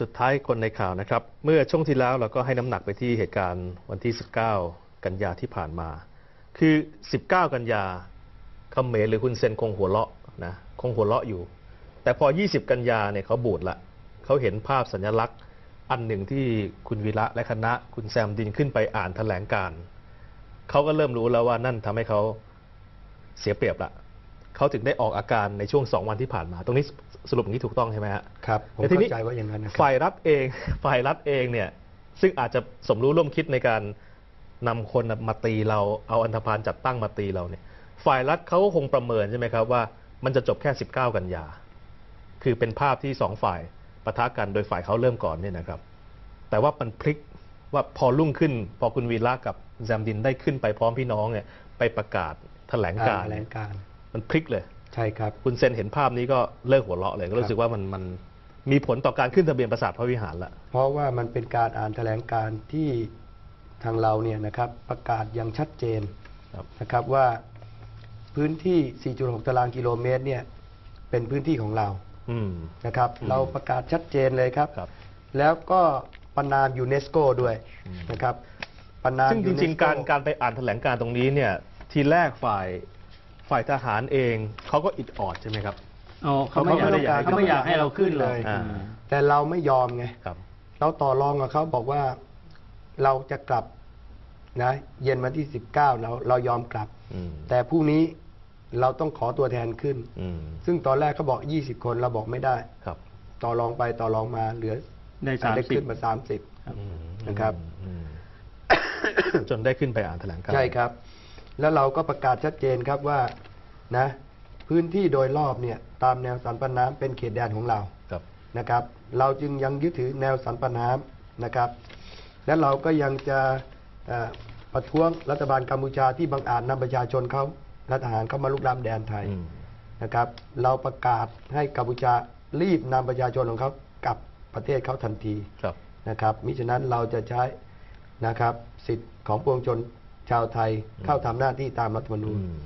สุดท้ายคนในข่าวนะครับ เมื่อช่วงที่แล้วเราก็ให้น้ำหนักไปที่เหตุการณ์วันที่ 19 กันยาที่ผ่านมา คือ 19 กันยาเขมรหรือคุณเซนคงหัวเราะนะคงหัวเราะอยู่ แต่พอ 20 กันยาเนี่ยเขาบูดละเขาเห็นภาพสัญลักษณ์ อันหนึ่งที่คุณวีระและคณะ คุณแซมดินขึ้นไปอ่านแถลงการเขาก็เริ่มรู้แล้วว่านั่นทำให้เขาเสียเปรียบละ เขาถึงได้ออกอาการในช่วงสองวันที่ผ่านมา ตรงนี้สรุปอย่างนี้ถูกต้องใช่ไหมฮะครับผมแต่ทีนี้เข้าใจว่าอย่างนั้นนะครับฝ่ายรัฐเองฝ่ายรัฐเองเนี่ยซึ่งอาจจะสมรู้ร่วมคิดในการนำคนมาตีเราเอาอันธพาลจัดตั้งมาตีเราเนี่ย ฝ่ายรัฐเขาก็คงประเมินใช่ไหมครับว่ามันจะจบแค่ 19 กันยา คือเป็นภาพที่สองฝ่ายปะทะกันโดยฝ่ายเขาเริ่มก่อนเนี่ยนะครับ แต่ว่ามันพลิกว่าพอรุ่งขึ้น พอคุณวีระกับแซมดินได้ขึ้นไปพร้อมพี่น้องเนี่ยไปประกาศแถลงการแถลงการณ์ มันพลิกเลย ใช่ครับ คุณเซนเห็นภาพนี้ก็เลิกหัวเราะเลย ก็รู้สึกว่ามันมันมีผลต่อการขึ้นทะเบียนปราสาทพระวิหารละเพราะว่ามันเป็นการอ่านแถลงการณ์ที่ทางเราเนี่ยนะครับประกาศอย่างชัดเจนครับนะครับว่าพื้นที่ 4.6 ตารางกิโลเมตรเนี่ยเป็นพื้นที่ของเราอืมนะครับอืมเราประกาศชัดเจนเลยครับครับแล้วก็ประนามยูเนสโกด้วยนะครับประนามซึ่งจริงๆการการไปอ่านแถลงการตรงนี้เนี่ยทีแรกฝ่าย ฝ่ายทหารเองเขาก็อิดออดใช่ไหมครับ อ๋อเขาไม่อยากเขาไม่อยากเขาไม่อยากให้เราขึ้นเลย อ่า แต่เราไม่ยอมไง ครับ เราต่อรองกับเขาบอกว่าเราจะกลับนะ เย็นวันที่19เราเรายอมกลับ อืม แต่พรุ่งนี้เราต้องขอตัวแทนขึ้น อืมซึ่งตอนแรกเขาบอก20คนเราบอกไม่ได้ ครับต่อรองไปต่อรองมาเหลือได้สามได้สิบ ขึ้นมา30อืมนะครับ อืมจนได้ขึ้นไปอ่านแถลงการณ์ ใช่ครับ แล้วเราก็ประกาศชัดเจนครับว่านะพื้นที่โดยรอบเนี่ยตามแนวสันปันน้ำเป็นเขตแดนของเราครับนะครับ เราจึงยังยึดถือแนวสันปันน้ำนะครับ และเราก็ยังจะเอ่อประท้วงรัฐบาลกัมพูชาที่บังอาจนำประชาชนเขาและทหารเข้ามาลุกล้ำแดนไทยอืมนะครับ เราประกาศให้กัมพูชารีบนำประชาชนของเขากลับประเทศเขาทันทีครับนะครับมิฉะนั้นเราจะใช้นะครับสิทธิ์ของปวงชน ชาวไทยเข้าทำหน้าที่ตามรัฐธรรมนูอืญม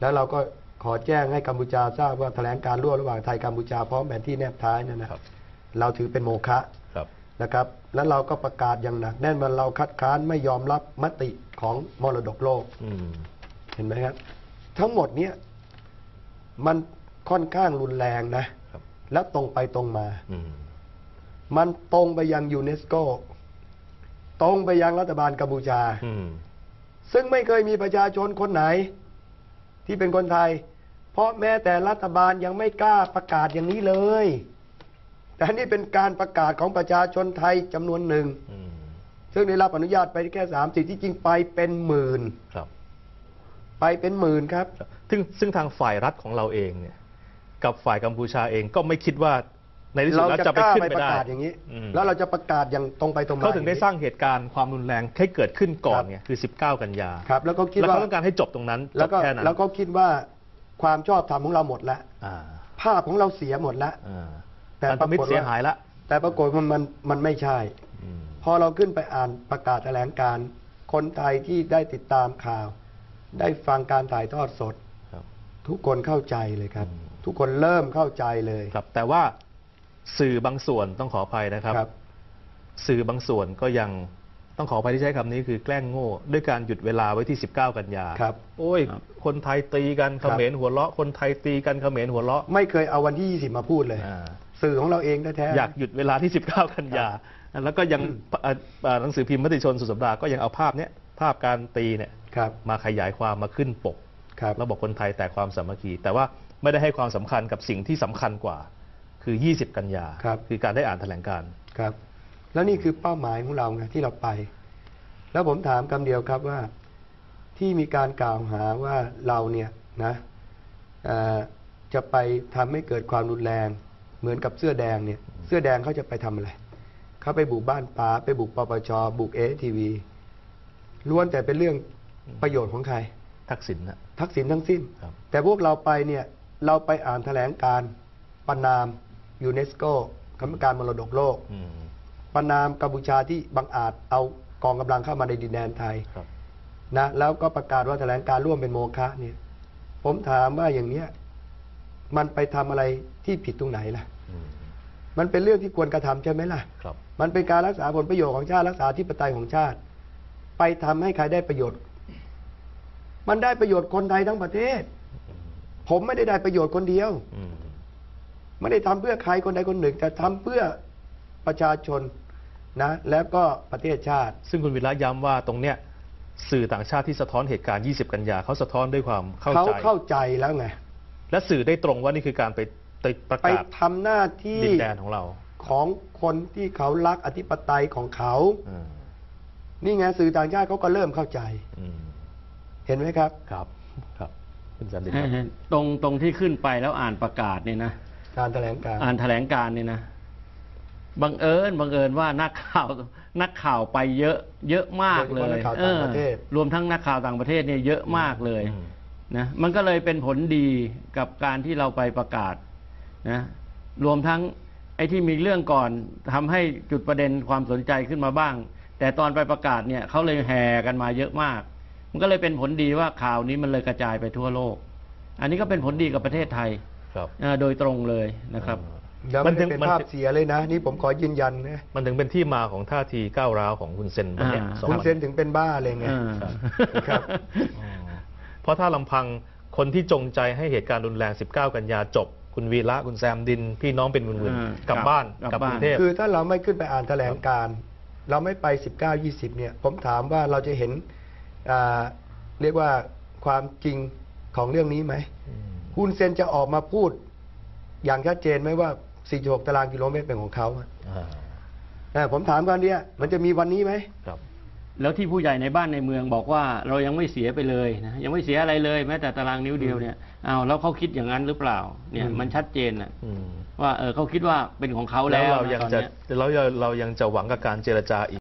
แล้วเราก็ขอแจ้งให้กัมพูชาทราบว่าแถลงการร่วมระหว่างไทยกัมพูชาพร้อมแผนที่แนบท้ายนั่นนะครับ เราถือเป็นโมฆะครับนะครับ แล้วเราก็ประกาศอย่างหนักแน่นว่าเราคัดค้านไม่ยอมรับมติของมรดกโลกอืมเห็นไหมครับ ทั้งหมดเนี้ยมันค่อนข้างรุนแรงนะครับและตรงไปตรงมาอืมมันตรงไปยังยูเนสโก ตรงไปยังรัฐบาลกัมพูชาอืม ซึ่งไม่เคยมีประชาชนคนไหน ที่เป็นคนไทย เพราะแม้แต่รัฐบาลยังไม่กล้าประกาศอย่างนี้เลย แต่นี่เป็นการประกาศของประชาชนไทยจำนวนหนึ่งอืมซึ่งได้รับอนุญาตไปแค่สามสิบที่จริงไปเป็นหมื่นครับ ไปเป็นหมื่นครับครับซึ่งซึ่งทางฝ่ายรัฐของเราเองเนี่ย กับฝ่ายกัมพูชาเองก็ไม่คิดว่า ในที่สุดเราแล้วจะจะไปกล้าขึ้นไปไปประได้กาศอย่างนี้อืมแล้วเราจะประกาศอย่างตรงไปตรงมาเขาถึงได้สร้างอย่เหตุการณ์ความรุนแรงให้เกิดขึ้นก่อนไงคือ 19 กันยาครับ แล้วก็คิดแล้วว่าเขาต้องการให้จบตรงนั้นจแล้วบก็แค่นั้นแล้วก็คิดว่าความชอบธรรมของเราหมดแล้วอ่าภาพของเราเสียหมดแล้วอ่าแต่พันธมิตรปรากฏว่า เสียหายละแต่ปรากฏว่ามันมันไม่ใช่ อืมพอเราขึ้นไปอ่านประกาศแถลงการณ์คนไทยที่ได้ติดตามข่าว ได้ฟังการถ่ายทอดสด ครับ ทุกคนเข้าใจเลยครับ อืม ทุกคนเริ่มเข้าใจเลย ครับแต่ว่า สื่อบางส่วนต้องขออภัยนะครับ ครับ สื่อบางส่วนก็ยังต้องขออภัยที่ใช้คำนี้คือแกล้งโง่ ด้วยการหยุดเวลาไว้ที่ 19 กันยาครับโอ้ย ครับ คนไทยตีกันคเขรับมรหัวเราะ คนไทยตีกันเขมรหัวเราะไม่เคยเอาวันที่ 20 มาพูดเลย อ่า สื่อของเราเองแท้ๆ อยากหยุดเวลาที่ 19 กันยา แล้วก็ยังเอ่อเอ่อหนังสือพิมพ์มติชนสุดสัปดาห์ก็ยังเอาภาพเนี้ยภาพการตีเนี่ยครับมาขยายความมาขึ้นปกครับ แล้วบอกคนไทยแต่ความสามัคคี แต่ว่าไม่ได้ให้ความสำคัญกับสิ่งที่สำคัญกว่า คือ 20 กันยาครับ คือการได้อ่านแถลงการณ์ครับ แล้วนี่คือเป้าหมายของเราไงที่เราไป แล้วผมถามคำเดียวครับว่าที่มีการกล่าวหาว่าเราเนี่ยนะเอ่อจะไปทำให้เกิดความรุนแรง เหมือนกับเสื้อแดงเนี่ย เสื้อแดงเขาจะไปทำอะไร เขาไปบุกบ้านป้าไปบุกปปชบุกเอทีวีล้วนแต่เป็นเรื่องประโยชน์ของใคร ทักษิณนะทักษิณทั้งสิ้นครับแต่พวกเราไปเนี่ย เราไปอ่านแถลงการณ์ประนาม ยูเนสโกคณะกรรมการมรดกโลก อืม ประนามกัมพูชาที่บังอาจเอากองกำลังเข้ามาในดินแดนไทยครับ นะแล้วก็ประกาศว่าแถลงการร่วมเป็นโมฆะเนี่ย ผมถามว่าอย่างเนี้ยมันไปทำอะไรที่ผิดตรงไหนล่ะ อืมมันเป็นเรื่องที่ควรกระทำใช่ไหมล่ะ ครับ มันเป็นการรักษาผลประโยชน์ของชาติรักษาธิปไตยของชาติ ไปทำให้ใครได้ประโยชน์ มันได้ประโยชน์คนไทยทั้งประเทศ ผมไม่ได้ได้ประโยชน์คนเดียว อืม ไม่ได้ทำเพื่อใครคนใดคนหนึ่ง แต่ทำเพื่อประชาชนนะแล้วก็ประเทศชาติ ซึ่งคุณวิระย้ำว่าตรงเนี้ยสื่อต่างชาติที่สะท้อนเหตุการณ์ 20 กันยาเขาสะท้อนด้วยความเข้าเขาใจเข้าใจแล้วไงและสื่อได้ตรงว่านี่คือการไปไปประไปกาศทำหน้าที่ดินแดนของเรา ของคนที่เขารักอธิปไตยของเขาอืมนี่ไงสื่อต่างชาติเขาก็เริ่มเข้าใจอืมเห็นไหมครับครับ ครับคุณสันติครับตรงตรงที่ขึ้นไปแล้วอ่านประกาศเนี่ยนะ การแถลงการณ์อ่านแถลงการณ์เนี่ยนะบังเอิญบังเอิญว่านักข่าวนักข่าวไปเยอะ เยอะมากเลยโดยเฉพาะนักข่าวต่างประเทศออรวมทั้งนักข่าวต่างประเทศเนี่ยเยอะมากเลยอืมนะมันก็เลยเป็นผลดีกับการที่เราไปประกาศนะรวมทั้งไอ้ที่มีเรื่องก่อนทำให้จุดประเด็นความสนใจขึ้นมาบ้าง แต่ตอนไปประกาศเนี่ยเขาเลยแห่กันมาเยอะมาก มันก็เลยเป็นผลดีว่าข่าวนี้มันเลยกระจายไปทั่วโลก อันนี้ก็เป็นผลดีกับประเทศไทย ครับเอ่อโดยตรงเลยนะครับ แล้วมัมันนถึถึงงเป็นมันภาพเสียเลยนะ นี่ผมขอยืนยันนะมันถึงเป็นที่มาของท่าทีก้าวร้าวของคุณเซนวันเนี้ยอ่า สองคุณวันเซนถึงเป็นบ้าเลยไงเออครับอ๋อเพราะถ้าลำพังคนที่จงใจให้เหตุการณ์รุนแรง 19 กันยาจบ คุณวีระคุณแซมดิน พี่น้องเป็นหมื่นเออๆกลับบ้านกลับกลับบ้าน กรุงเทพ คือถ้าเราไม่ขึ้นไปอ่านแถลงการณ์เราไม่ไป 19 20 เนี่ย ผมถามว่าเราจะเห็นอ่าเรียกว่าความจริงของเรื่องนี้ไหม คุณเซนจะออกมาพูด อย่างชัดเจนไหมว่า 46 ตารางกิโลเมตรเป็นของเขาอะอ่านะผมถามกันเนี่ยมันจะมีวันนี้ไหมครับ แล้วที่ผู้ใหญ่ในบ้านในเมืองบอกว่าเรายังไม่เสียไปเลยนะยังไม่เสียอะไรเลยแม้แต่ตารางนิ้วเดียวเนี่ยอ้าวแล้วเขาคิดอย่างนั้นหรือเปล่า เนี่ยอืมมันชัดเจนนะอืมว่าเออเขาคิดว่าเป็นของเขาแล้แล้ววเรานะยังตอนจะเนี้ยแล้วเราเรายังจะหวังกับการเจรจาอีก